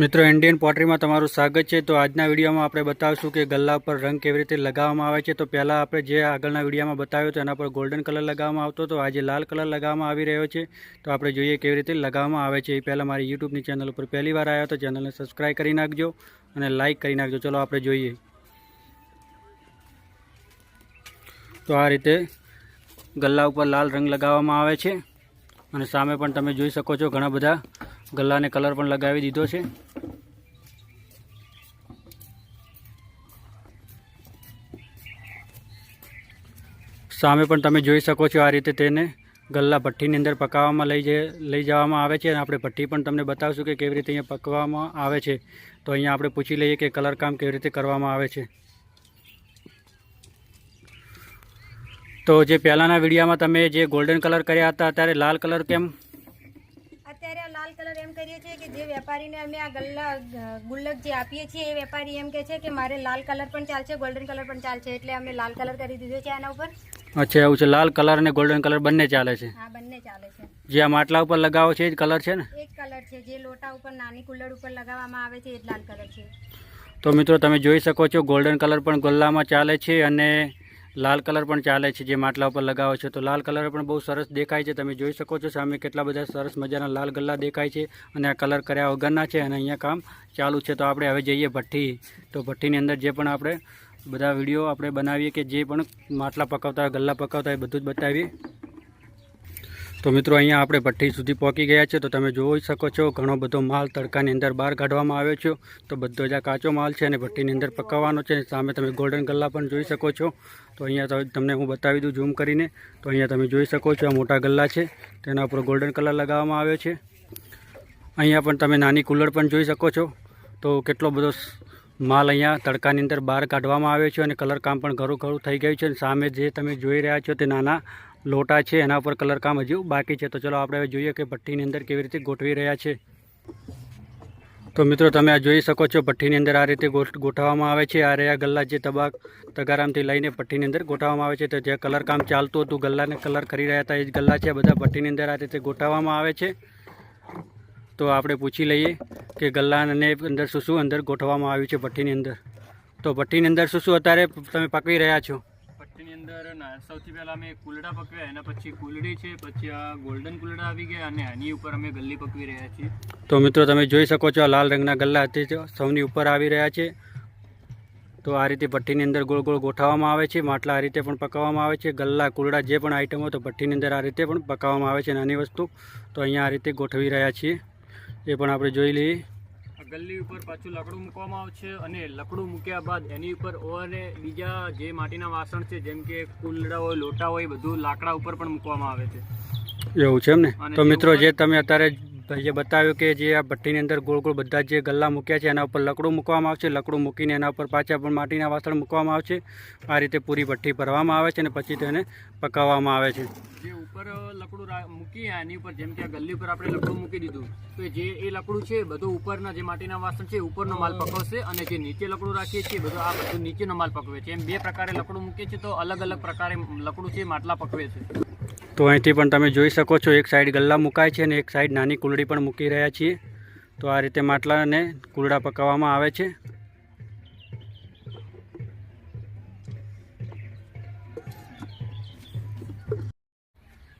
મિત્રો ઇન્ડિયન પોટરીમાં તમારું સ્વાગત છે. તો આજના વિડીયોમાં આપણે બતાવશું કે ગલ્લા પર રંગ કેવી રીતે લગાવવામાં આવે છે. તો પહેલાં આપણે જે આગળના વિડીયોમાં બતાવ્યો તો એના પર ગોલ્ડન કલર લગાવવામાં આવતો તો આજે લાલ કલર લગાવવામાં આવી રહ્યો છે. તો આપણે જોઈએ કેવી રીતે લગાવવામાં આવે છે. એ પહેલાં મારી યુટ્યુબની ચેનલ ઉપર પહેલી વાર આવ્યો તો ચેનલને સબસ્ક્રાઈબ કરી નાખજો અને લાઇક કરી નાખજો. ચલો આપણે જોઈએ. તો આ રીતે ગલ્લા ઉપર લાલ રંગ લગાવવામાં આવે છે. અને સામે પણ તમે જોઈ શકો છો ઘણા બધા ગલ્લાને કલર પણ લગાવી દીધો છે. સામે પણ તમે જોઈ શકો છો આ રીતે તેને ગલ્લા ભઠ્ઠીની અંદર પકાવવામાં લઈ જઈ લઈ જવામાં આવે છે અને આપણે ભઠ્ઠી પણ તમને બતાવશું કે કેવી રીતે અહીંયા પકવામાં આવે છે. તો અહીંયા આપણે પૂછી લઈએ કે કલર કામ કેવી રીતે કરવામાં આવે છે. તો જે પહેલાંના વિડીયોમાં તમે જે ગોલ્ડન કલર કર્યા હતા, અત્યારે લાલ કલર કેમ? અત્યારે આ લાલ કલર એમ કરીએ છીએ કે જે વેપારીને અમે આ ગલ્લા, ગુલ્લક જે આપીએ છીએ એ વેપારી એમ કહે છે કે મારે લાલ કલર પણ ચાલશે ગોલ્ડન કલર પણ ચાલશે, એટલે અમે લાલ કલર કરી દીધો છે આના ઉપર. અચ્છા એવું છે. લાલ કલર અને ગોલ્ડન કલર બંને ચાલે છે. હા બંને ચાલે છે. જે આ માટલા ઉપર લગાવો છે એ જ કલર છે ને? એક કલર છે. જે લોટા ઉપર નાની કુલર ઉપર લગાવવામાં આવે છે એ જ લાલ કલર છે. તો મિત્રો તમે જોઈ શકો છો ગોલ્ડન કલર પણ ગલ્લામાં ચાલે છે અને લાલ કલર પણ ચાલે છે જે માટલા ઉપર લગાવો છો. તો લાલ કલર પણ બહુ સરસ દેખાય છે. તમે જોઈ શકો છો સામે કેટલા બધા સરસ મજાના લાલ ગલ્લા દેખાય છે અને આ કલર કર્યા વગરના છે અને અહીંયા કામ ચાલુ છે. તો આપણે હવે જઈએ ભઠ્ઠી. તો ભઠ્ઠીની અંદર જે પણ આપણે બધા વીડિયો આપણે બનાવીએ કે જે પણ માટલા પકાવતા ગલ્લા પકાવતા હોય બધું જ બતાવીએ. તો મિત્રો, અહીંયા આપણે ભઠ્ઠી સુધી પહોંચી ગયા છે. તો તમે જોઈ શકો છો, ઘણો બધો માલ તડકાની અંદર બહાર કાઢવામાં આવ્યો છે. તો બધો જ આ કાચો માલ છે અને ભઠ્ઠીની અંદર પકાવવાનો છે. સામે તમે ગોલ્ડન ગલ્લા પણ જોઈ શકો છો. તો અહીંયા તમને હું બતાવી દઉં ઝૂમ કરીને. તો અહીંયા તમે જોઈ શકો છો, આ મોટા ગલ્લા છે. તેના ઉપર ગોલ્ડન કલર લગાવવામાં આવ્યો છે. અહીંયા પણ તમે નાની કુલર પણ જોઈ શકો છો. તો કેટલો બધો માલ અહીંયા તડકાની અંદર બહાર કાઢવામાં આવ્યો છે અને કલર કામ પણ ઘરું ઘરું થઈ ગયું છે અને સામે જે તમે જોઈ રહ્યા છો તે નાના લોટા છે, એના ઉપર કલર કામ હજુ બાકી છે. તો ચલો આપણે હવે જોઈએ કે ભઠ્ઠીની અંદર કેવી રીતે ગોઠવી રહ્યા છે. તો મિત્રો તમે આ જોઈ શકો છો, ભઠ્ઠીની અંદર આ રીતે ગોઠ- ગોઠવવામાં આવે છે. આ રહ્યા ગલ્લા જે તબાક તગારામથી લઈને ભઠ્ઠીની અંદર ગોઠવવામાં આવે છે. તો જે કલર કામ ચાલતું હતું, ગલ્લાને કલર કરી રહ્યા હતા એ જ ગલ્લા છે. બધા ભઠ્ઠીની અંદર આ રીતે ગોઠવવામાં આવે છે. તો આપણે પૂછી લઈએ. કે ગલ્લાને અંદર શું શું અંદર ગોઠવવામાં આવ્યું છે ભઠ્ઠીની અંદર? તો ભઠ્ઠીની અંદર શું શું અત્યારે તમે પકવી રહ્યા છો? ભઠ્ઠીની અંદર સૌથી પહેલાં અમે કુલડા પકવ્યા એના પછી કુલડી છે પછી આ ગોલ્ડન કુલડા આવી ગયા અને એની ઉપર અમે ગલ્લી પકવી રહ્યા છીએ. તો મિત્રો તમે જોઈ શકો છો આ લાલ રંગના ગલ્લા તે જ સૌની ઉપર આવી રહ્યા છે. તો આ રીતે ભઠ્ઠીની અંદર ગોળ ગોળ ગોઠવવામાં આવે છે માટલા આ રીતે પણ પકાવવામાં આવે છે ગલ્લા કુરડા જે પણ આઈટમ હોય તો ભઠ્ઠીની અંદર આ રીતે પણ પકાવવામાં આવે છે નાની વસ્તુ. તો અહીંયા આ રીતે ગોઠવી રહ્યા છીએ. એ પણ આપણે જોઈ લઈએ. ગલ્લી ઉપર પાછું લકડું મૂકવામાં આવશે અને લકડું મૂક્યા બાદ એની ઉપર ઓને બીજા જે માટીના વાસણ છે જેમ કે કુલડા હોય લોટા હોય બધું લાકડા ઉપર પણ મૂકવામાં આવે છે. એવું છે એમ ને? તો મિત્રો જે તમે અત્યારે જે બતાવ્યું કે જે આ ભઠ્ઠીની અંદર ગોળ ગોળ બધા જે ગલ્લા મૂક્યા છે એના ઉપર લકડું મૂકવામાં આવશે. લકડું મૂકીને એના ઉપર પાછા પણ માટીના વાસણ મૂકવામાં આવશે. આ રીતે પૂરી ભઠ્ઠી ભરવામાં આવે છે અને પછી તેને પકાવવામાં આવે છે. ઉપર લકડું મૂકીએ એની ઉપર, જેમ કે આ ગલ્લી ઉપર આપણે લકડું મૂકી દીધું. તો જે, એ લકડું છે બધું ઉપરના જે માટીના વાસણ છે ઉપરનો માલ પકવશે અને જે નીચે લકડું રાખીએ છીએ બધું આ બધું નીચેનો માલ પકવે છે. એમ બે પ્રકારે લકડું મૂકીએ છીએ, તો અલગ અલગ પ્રકારે લકડું છે માટલા પકવે છે. તો અહીંથી પણ તમે જોઈ શકો છો, એક સાઈડ ગલ્લા મુકાય છે અને એક સાઈડ નાની કુલડી પણ મૂકી રહ્યા છીએ. તો આ રીતે માટલા અને કુલડા પકાવવામાં આવે છે.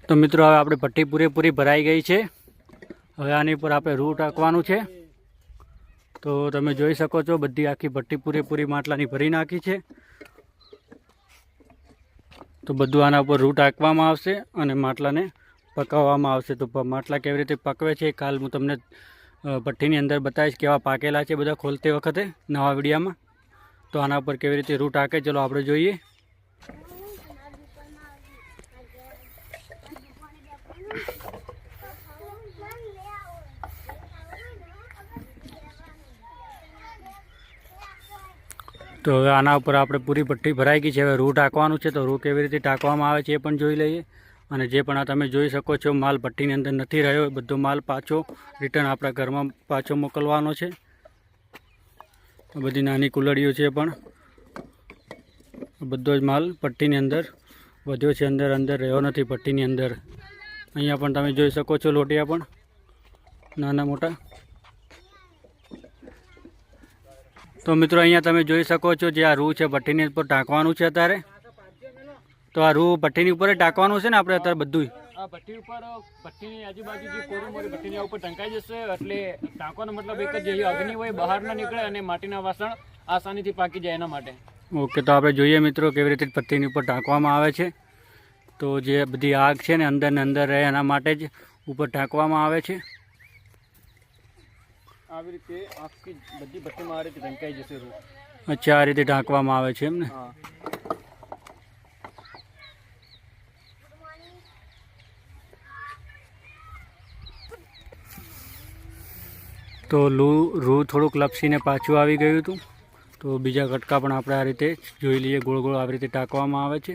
તો મિત્રો, હવે આપણે ભઠ્ઠી પૂરેપૂરી ભરાઈ ગઈ છે. હવે આની ઉપર આપણે રૂ ટાંકવાનું છે. તો તમે જોઈ શકો છો, બધી આખી ભઠ્ઠી પૂરેપૂરી માટલાની ભરી નાખી છે. તો બધું આના ઉપર રૂટ આંકવામાં આવશે અને માટલાને પકાવવામાં આવશે. તો માટલા કેવી રીતે પકવે છે કાલ હું તમને ભઠ્ઠીની અંદર બતાવીશ કેવા પાકેલા છે બધા ખોલતી વખતે નવા વિડીયામાં. તો આના ઉપર કેવી રીતે રૂટ આંકે ચલો આપણે જોઈએ. તો હવે આના ઉપર આપણે પૂરી પટ્ટી ભરાઈ ગઈ છે. હવે રૂ ટાંકવાનું છે તો રૂ કેવી રીતે ટાંકવામાં આવે છે એ પણ જોઈ લઈએ. અને જે પણ આ તમે જોઈ શકો છો, માલ ભટ્ટીની અંદર નથી રહ્યો. એ બધો માલ પાછો રિટર્ન આપણા ઘરમાં પાછો મોકલવાનો છે. બધી નાની કુલડીઓ છે પણ. બધો જ માલ પટ્ટીની અંદર વધ્યો છે, અંદર અંદર રહ્યો નથી પટ્ટીની અંદર. અહીંયા પણ તમે જોઈ શકો છો લોટિયા પણ, નાના મોટા. તો મિત્રો અહીંયા તમે જોઈ શકો છો જે આ રૂ છે ભઠ્ઠીની ઉપર ટાંકવાનું છે અત્યારે. તો આ રૂ ભઠ્ઠીની ઉપર ટાંકવાનું છે ને આપણે અત્યારે બધું આ ભઠ્ઠી ઉપર ભઠ્ઠીની આજુબાજુ જે કોરું મોરી ભઠ્ઠીની ઉપર ટંકાઈ જશે એટલે ટાંકવાનો મતલબ એક જ જે અગ્નિ હોય બહાર ન નીકળે અને માટીના વાસણ આસાનીથી પાકી જાય એના માટે. ઓકે તો આપણે જોઈએ મિત્રો કેવી રીતે ભઠ્ઠીની ઉપર ટાંકવામાં આવે છે. તો જે બધી આગ છે ને અંદર ને અંદર રહે એના માટે જ ઉપર ટાંકવામાં આવે છે. આવી રીતે આખી બધી ભઠ્ઠીમાં આ રીતે જશે રૂ અચ્છા આ રીતે ઢાંકવામાં આવે છે એમ ને? હા. તો લૂ રૂ થોડુંક લપસીને પાછું આવી ગયું હતું. તો બીજા કટકા પણ આપણે આ રીતે જોઈ લઈએ. ગોળ ગોળ આવી રીતે ટાંકવામાં આવે છે.